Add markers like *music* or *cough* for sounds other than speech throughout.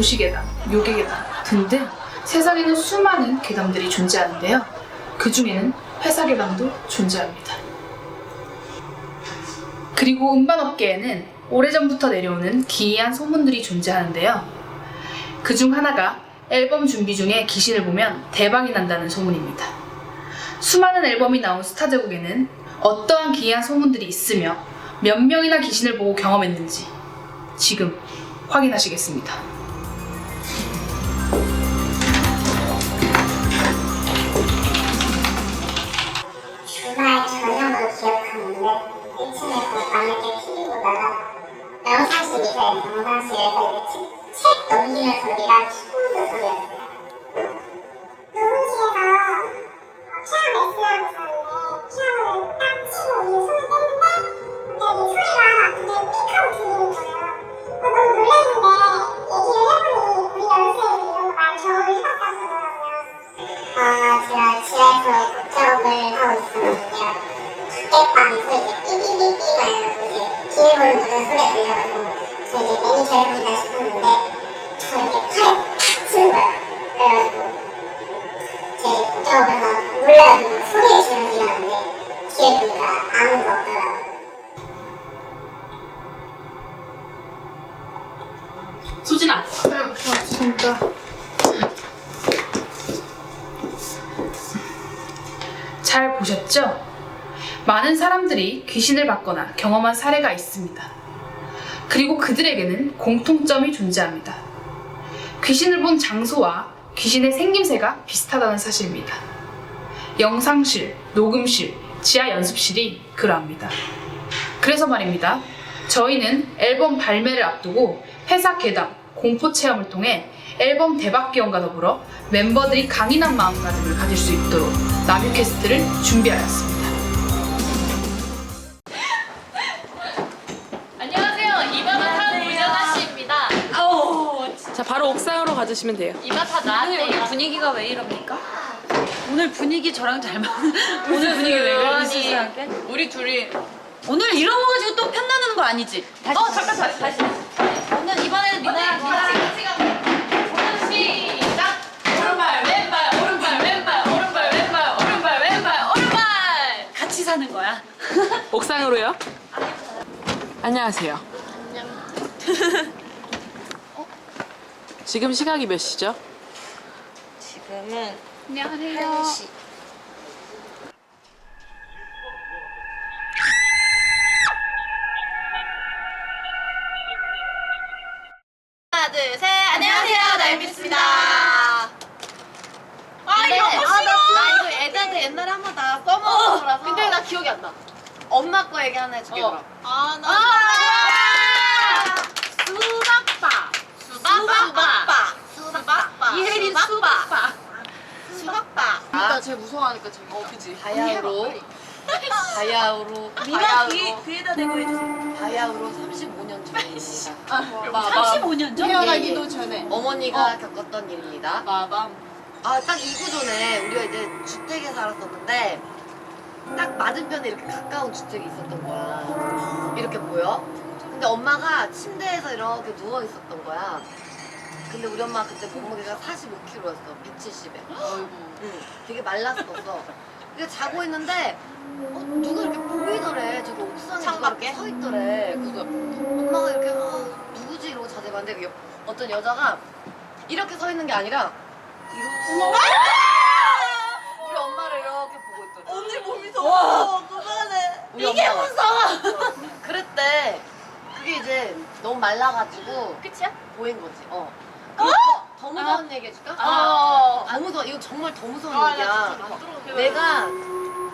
도시 괴담, 요괴 괴담 등등 세상에는 수많은 괴담들이 존재하는데요. 그 중에는 회사 괴담도 존재합니다. 그리고 음반업계에는 오래전부터 내려오는 기이한 소문들이 존재하는데요. 그 중 하나가 앨범 준비 중에 귀신을 보면 대박이 난다는 소문입니다. 수많은 앨범이 나온 스타 제국에는 어떠한 기이한 소문들이 있으며 몇 명이나 귀신을 보고 경험했는지 지금 확인하시겠습니다. 1층에서 밤늦게 TV 보다가 영상실에서 영상실에서 이렇게 책, 책 넘기는 소리가 키보드 소리였어요. 어, 제가 지하에서 작업을 하고 있었는데요. 밖에방 소리가 삐삐삐삐 나요. 이제 뒤에 보는 분은 소리가 들려가지고 저 이제 매니저분이다 싶었는데 저 이렇게 팔 귀신을 받거나 경험한 사례가 있습니다. 그리고 그들에게는 공통점이 존재합니다. 귀신을 본 장소와 귀신의 생김새가 비슷하다는 사실입니다. 영상실, 녹음실, 지하 연습실이 그러합니다. 그래서 말입니다. 저희는 앨범 발매를 앞두고 회사 괴담, 공포 체험을 통해 앨범 대박 기원과 더불어 멤버들이 강인한 마음가짐을 가질 수 있도록 나뷰캐스트를 준비하였습니다. 바로 옥상으로 가주시면 돼요 이바타 나한테 오늘 분위기가 왜 이럽니까? 오늘 분위기 저랑 잘 맞. *laughs* 오늘 분위기 왜 수수하게? 우리 둘이 오늘 이런 거 가지고 또 편나는 거 아니지? 다시. 어 잠깐 다시 다시. 오늘 이번에는 미나랑 같이 같이 가. 오늘 시작. 오른발 왼발 오른발 왼발 오른발 왼발 오른발 왼발 오른발. 같이 사는 거야. 옥상으로요 *laughs* 안녕하세요 지금 시각이 몇 시죠? 지금은 안녕하세요. 하나 둘 셋. 안녕하세요. 날미스입니다. 아 이거 싫어. 나 이거 애들한테 옛날에 한 번 다 써먹은 거라서. 근데 나 기억이 안 나. 엄마 거 얘기 하나 해줄게 그럼. 아 나. 수박바. 수박바. 수박바. 이혜린 수박바. 수박바. 나 제일 무서워하니까 재밌다. 어, 그지? 바야흐로. 바야흐로. 미나 귀 귀에다 대고 해줘. 바야흐로 35년 전입니다. 아, 35년 전? 태어나기도 전에. 어머니가 겪었던 일입니다. 마밤. 아, 딱이 구조네. 우리가 이제 주택에 살았었는데, 딱 맞은편에 이렇게 가까운 주택이 있었던 거야. 이렇게 보여? 근데 엄마가 침대에서 이렇게 누워 있었던 거야. 근데 우리 엄마 그때 몸무게가 45kg였어. 170에. 아이고. 응, 되게 말랐었어. 이게 자고 있는데, 어, 누가 이렇게 보이더래. 저기 옥상에 누가 이렇게 서 있더래. 그래서 엄마가 이렇게, 아, 누구지? 이러고 자세히 봤는데, 그 여- 어떤 여자가 이렇게 서 있는 게 아니라, 이러고. 우리 엄마를 이렇게 보고 있더래. 언니 몸이 무서워. 그만해. 이게 무서워! 그랬대. 그게 이제 너무 말라가지고. 끝이야? 보인 거지. 어. 그리고 더, 더 무서운 얘기 해줄까? 아. 더 무서워. 이거 정말 더 무서운 아, 나 얘기야. 진짜 안. 내가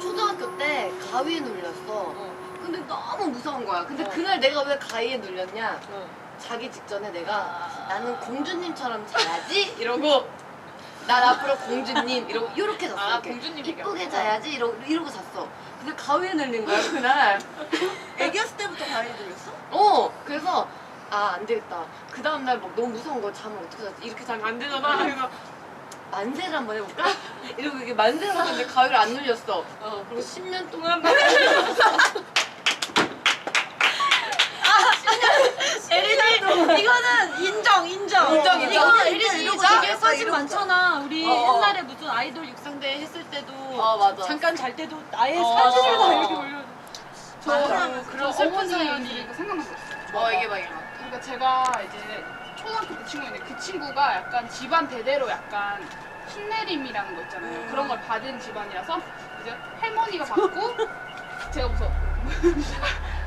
초등학교 때 가위에 눌렸어. 근데 너무 무서운 거야. 근데 그날 내가 왜 가위에 눌렸냐? 자기 직전에 내가 나는 공주님처럼 자야지 이러고 난 앞으로 공주님 이러고 이렇게 잤어. 아, 이렇게. 공주님 이쁘게 자야지 이러고 이러고 잤어. 근데 가위에 눌린 거야 그날. *laughs* 애기였을 때부터 가위 들렸어? 어 그래서 아 안 되겠다. 그 다음 날 막 너무 무서운 거야. 잠을 어떻게 잤지? 이렇게 자면 안 되잖아. 그래서 만세를 한번 해볼까? 이러고 이게 만세를 하는데 가위를 안 눌렸어. 그리고 10년 동안 만세를 *laughs* *laughs* 이거는 인정 인정. 인정, 인정. 이거 혜린이 이러고 되게 자겠다, 사진 많잖아. 우리 어, 어. 옛날에 무슨 아이돌 육상대 했을 때도 어, 맞아. 잠깐 잘 때도 아예 어, 사진을 맞아. 다 이렇게 올려. 저 그런 저 슬픈 사연이. 얘기가 생각났어요. 어 이게 막 이거. 그러니까 제가 이제 초등학교 때 친구인데 그 친구가 약간 집안 대대로 약간 신내림이라는 거 있잖아요. 그런 걸 받은 집안이라서 이제 할머니가 받고 *laughs* 제가 무서워.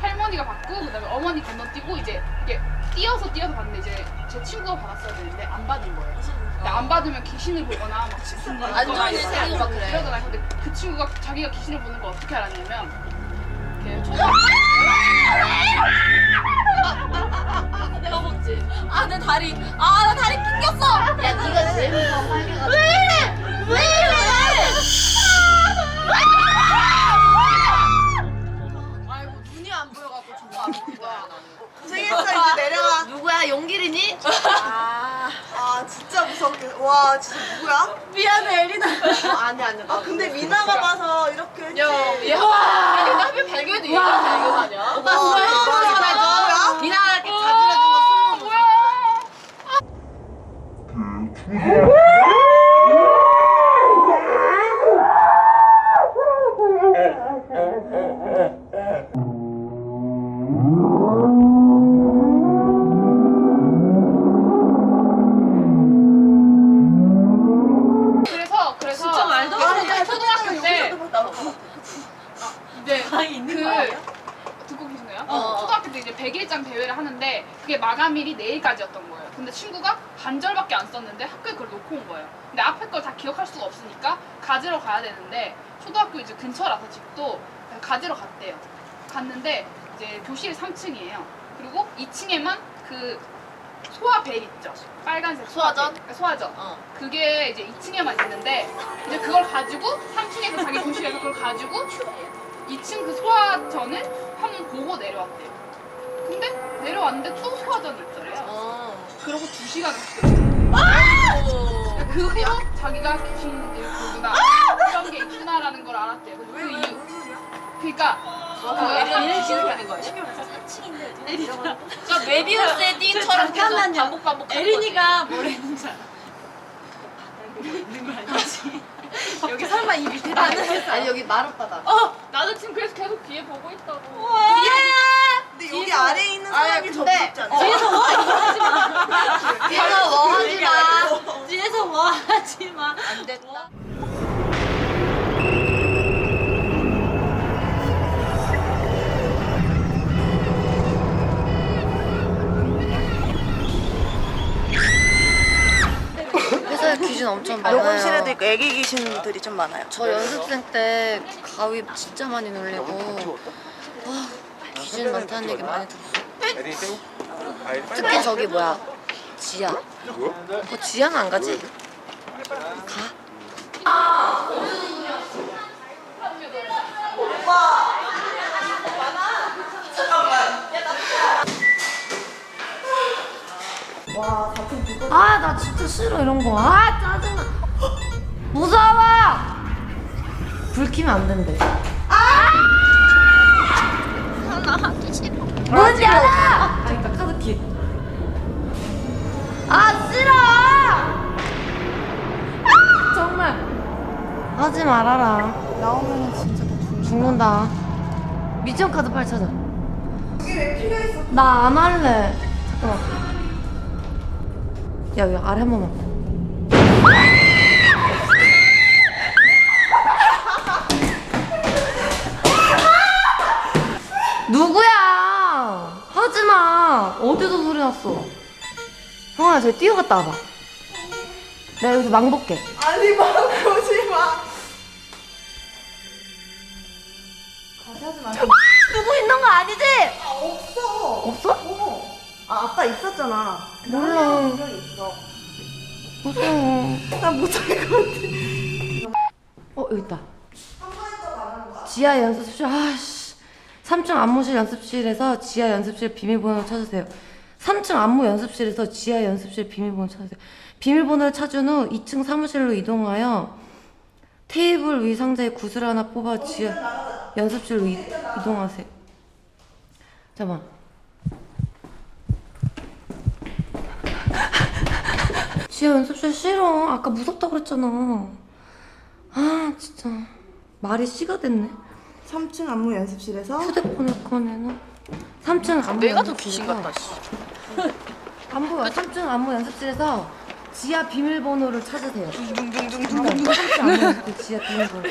할머니가 받고 그다음에 어머니 건너뛰고 이제 이게 뛰어서 뛰어서 받는데 이제 제 친구가 받았어야 되는데 안 받은 거예요. 근데 안 받으면 귀신을 보거나 막안 좋은 일 생기고 막 그래. 이러잖아요. 근데 그 친구가 자기가 귀신을 보는 걸 어떻게 알았냐면 이렇게 초등학교 내가 먹지. 아 내 다리. 아 나 다리 낑겼어. 야 네가 제일 무서워 빨개가지고. 왜 이래? 아 용길이니? 아, 아 진짜 무섭게. 와 진짜 누구야? 미안해 에리나. 어, 아니 아니. 아 근데 미나가 봐서 이렇게 했지. 야, 얘 아니 나왜 발견해 반절밖에 안 썼는데 학교에 그걸 놓고 온 거예요. 근데 앞에 걸 다 기억할 수가 없으니까 가지러 가야 되는데 초등학교 이제 근처라서 집도 가지러 갔대요. 갔는데 이제 교실이 3층이에요. 그리고 2층에만 그 소화벨 있죠. 빨간색 소화전? 소화벨. 소화전. 어. 그게 이제 2층에만 있는데 이제 그걸 가지고 3층에서 자기 교실에서 그걸 가지고 2층 그 소화전을 한번 보고 내려왔대요. 근데 내려왔는데 또 소화전이 있더래요. 어. 그러고 2시간을 했대요. 그 후로 자기가 귀신을 보구나 이런 게 있구나라는 걸 알았대요. 그 이유. 그러니까 어, 에리는 지는 거야. 저 메비우스의 띵처럼 계속 잠깐만요. 반복 반복. 에린이가 뭘 했는지 알아? *laughs* 여기 설마 이 밑에 다 했어? 아니 여기 마룻바닥. 나도 지금 그래서 계속 뒤에 보고 있다고. 근데 여기 아래에 있는 사람이 더 근데- 무섭지 않아? 뒤에서 뭐 하지 마. *laughs* 뒤에서 뭐 하지 마. 뒤에서 뭐 하지 마. 안 됐다. 회사에 귀신 엄청 많아요. 녹음실에도 있고 애기 귀신들이 좀 많아요. 저 연습생 때 가위 진짜 많이 놀리고 와 귀신 많다는 얘기 많이 들었어. 특히 저기 뭐야 지야. 어 지야는 안 가지? 가? 아나 진짜 싫어 이런 거. 아 짜증나. *gasps* 무서워. 불 켜면 안 된대. 아! 나 하기 싫어. 뭔지 알아? 아, 그러니까 카드키. 아 싫어. 아, 정말. 하지 말아라. 나오면 진짜 죽는다. 미션 카드 빨리 찾아. 나 안 할래. 잠깐만. 야, 여기 아래 한 번만. 누구야? 하지 마. 어디서 소리 났어? 형아, 저기 뛰어갔다 와봐. 내가 여기서 망 볼게. 아니 막 오지 마. *laughs* 누구 있는 거 아니지? 아 없어. 없어? 어. 아 아까 있었잖아. 몰라. 있어. 무서워. 난 못할 것 같아. 어, 여기 있다. 지하 연습실, 아씨. 3층 안무실 연습실에서 지하 연습실 비밀번호 찾으세요. 3층 안무 연습실에서 지하 연습실 비밀번호 찾으세요. 비밀번호를 찾은 후 2층 사무실로 이동하여 테이블 위 상자에 구슬 하나 뽑아 지하 연습실로 이, 이동하세요. 잠깐만. *laughs* 지하 연습실 싫어. 아까 무섭다 그랬잖아. 아 진짜 말이 씨가 됐네. 3층 안무 연습실에서 휴대폰을 꺼내는 3층 안무 내가 더 연습실에서- 귀신 같다, 씨. 안 보여. 3층 안무 연습실에서 지하 비밀번호를 찾으세요. 둥둥둥둥둥. 3층 안무 연습실 지하 비밀번호.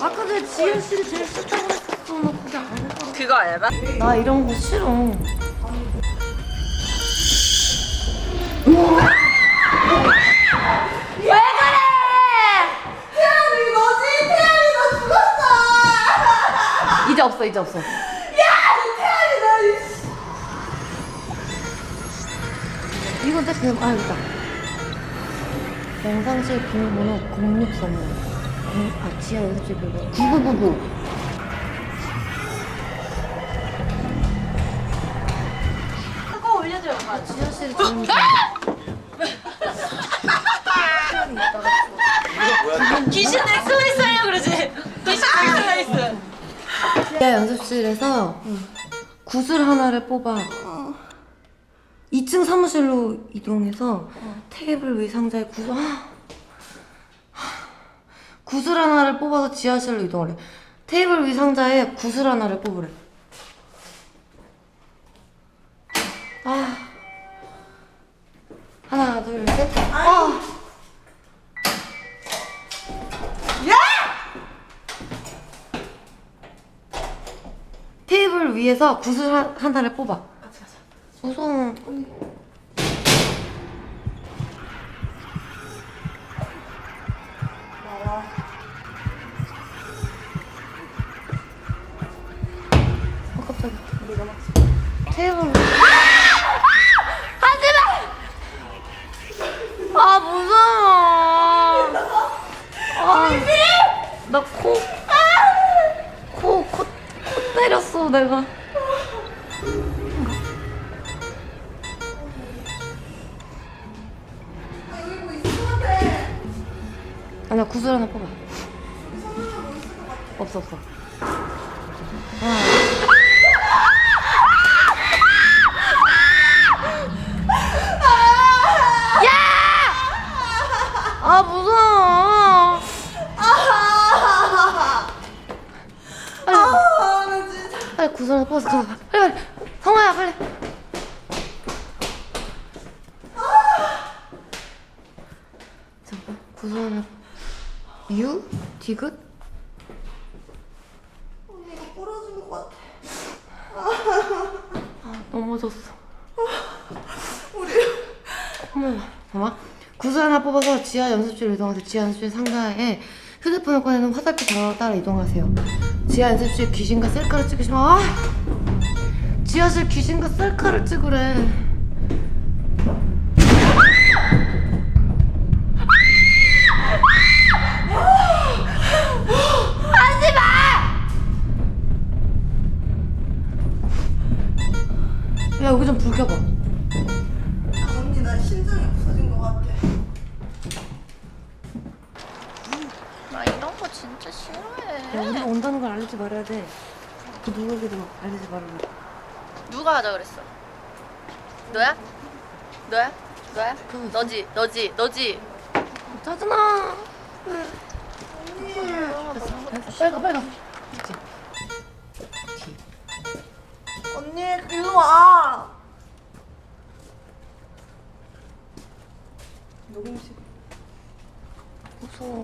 아까 전에 지하실이 제일 싫다고 했었어. 나 거기 안 가. 그거 알아? 나 이런 거 싫어. 태연이 너지? 태연이 너 죽었어! 이제 없어. 이제 없어. 이건 딱 그냥 아 여기다. 영상실 비밀번호 0635. 아 지하 연습실 비밀번호 9999. 그거 올려줘요. 아 지하실이 제일 귀신 엑슬레이스예요, 그러지? 귀신 엑슬레이스. 지하 연습실에서 구슬 하나를 뽑아 2층 사무실로 이동해서 테이블 위 상자에 구슬 아, 구슬 하나를 뽑아서 지하실로 이동하래. 테이블 위 상자에 구슬 하나를 뽑으래. 아 하나 둘 셋. 아. 테이블 위에서 구슬 하, 하나를 뽑아. 무서워. 구슬 하나 뽑아. 없어, 없어. 아, 무서워. 빨리, 아 나 진짜 빨리 구슬 하나 뽑아서 가자. 빨리, 빨리. 성화야, 빨리. 잠깐, 구슬 하나. 유? 디귿? 언니가 부러진 것 같아 넘어졌어. 어머, 봐봐. 구슬 하나 뽑아서 지하 연습실 이동하세요. 지하 연습실 상자에 휴대폰을 꺼내는 화살표 방향으로 따라 이동하세요. 지하 연습실 귀신과 셀카를 찍으시면 아! 지하실 귀신과 셀카를 찍으래. 야 여기 좀 불 켜봐. 언니 나 심장이 없어진 것 같아 나 이런 거 진짜 야 싫어해. 우리가 온다는 걸 알리지 말아야 돼. 그 누구에게도 알리지 말아야 돼. 누가 하자 그랬어? 너야? 너야? 너야? 그- 너지? 너지? 너지? 짜증나. 빨리 가 빨리 가. 언니 일로 와 녹음실 무서워.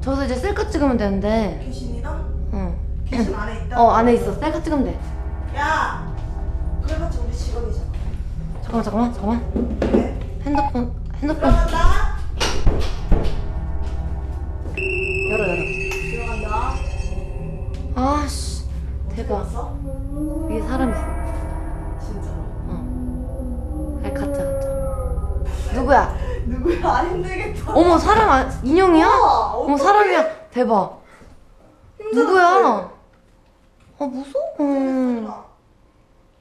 저기서 이제 셀카 찍으면 되는데. 귀신이랑? 응. 귀신 안에 있다? 어 안에 있어. 셀카 찍으면 돼. 야 그래봤자 우리 직원이잖아 잠깐만 잠깐만 잠깐만. 왜? 핸드폰 핸드폰 들어간다 누구야? 안 힘들겠다. 어머 사람 아, 인형이야? 와, 어머 사람이야. 대박. 누구야? 아 무서워.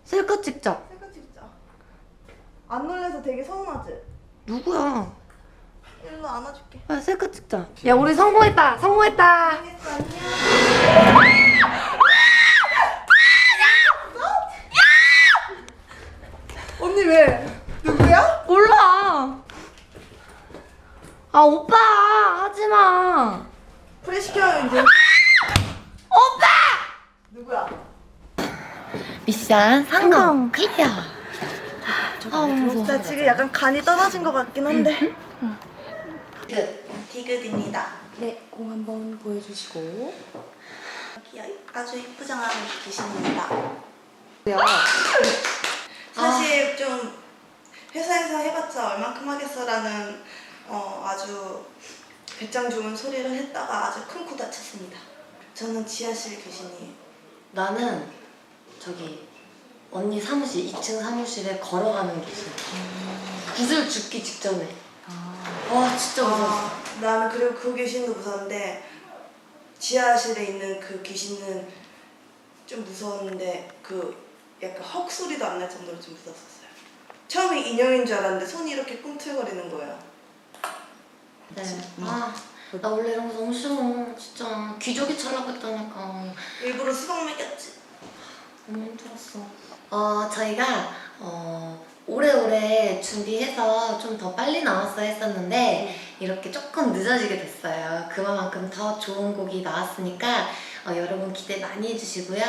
셀카 찍자. 셀카 찍자. 안 놀래서 되게 서운하지? 누구야? 일로 안아줄게. 야 셀카 찍자. 야 우리 성공했다. 성공했다. 알겠어, 안녕. 언니 왜? 누구야? 몰라. 아 오빠 하지 마. 프레 시켜요 이제. 오빠! 누구야? 미션 성공 클리어. 아 무서워. 나 지금 약간 간이 떨어진 것 같긴 한데. 끝. 디귿입니다. 네, 공 한번 보여주시고. 여기 아주 이쁘장한 귀신입니다. 사실 좀 회사에서 해봤자 얼만큼 하겠어라는 어, 아주 배짱 좋은 소리를 했다가 아주 큰 코 다쳤습니다. 저는 지하실 귀신이에요. 나는 저기 언니 사무실 2층 사무실에 걸어가는 귀신. 구슬 죽기 직전에. 와 진짜 무서워. 아, 나는 그리고 그 귀신도 무서운데 지하실에 있는 그 귀신은 좀 무서웠는데 그 약간 헉 소리도 안 날 정도로 좀 무서웠어요. 처음에 인형인 줄 알았는데 손이 이렇게 꿈틀거리는 거예요. 네. 아, 나 원래 이런 거 너무 싫어. 진짜 귀족이 차려고 했다니까. 일부러 수박 먹였지. 너무 힘들었어. 어, 저희가 어, 오래오래 준비해서 좀 더 빨리 나왔어야 했었는데 이렇게 조금 늦어지게 됐어요. 그만큼 더 좋은 곡이 나왔으니까 어, 여러분 기대 많이 해주시고요.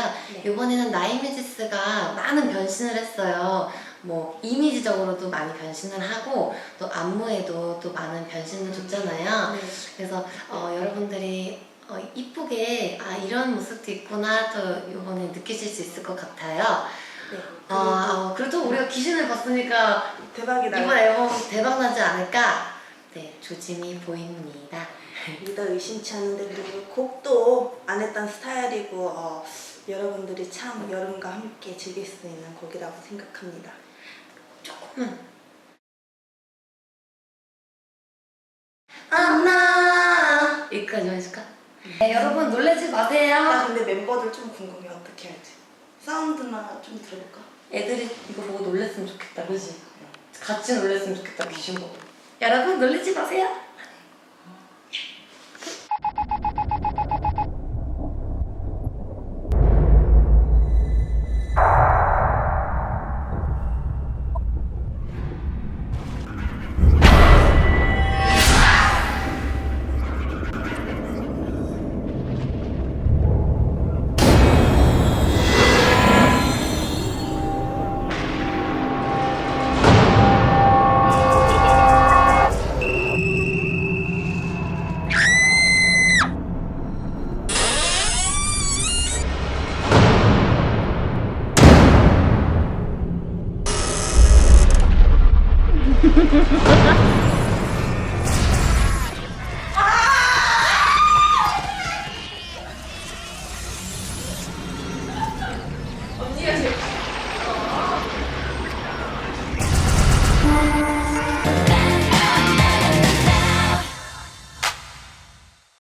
이번에는 나이미지스가 많은 변신을 했어요. 뭐 이미지적으로도 많이 변신을 하고 또 안무에도 또 많은 변신을 줬잖아요. 그래서 어, 여러분들이 어, 이쁘게 아 이런 모습도 있구나 또 이번에 느끼실 수 있을 것 같아요. 네. 아, 어, 그래도 우리가 귀신을 봤으니까 대박이다. 이번 앨범 대박 나지 않을까? 네, 조짐이 보입니다. 믿어 의심치 않은데 그리고 곡도 안 했던 스타일이고 어, 여러분들이 참 여름과 함께 즐길 수 있는 곡이라고 생각합니다. 조금만. 안나 여기까지만 해줄까? 네, 여러분 놀라지 나 마세요. 근데 멤버들 좀 궁금해 어떻게 할지. 사운드나 좀 들어볼까? 애들이 이거 보고 놀랬으면 좋겠다, 그지? 같이 놀랬으면 좋겠다, 귀신 보고. 여러분 놀라지 마세요.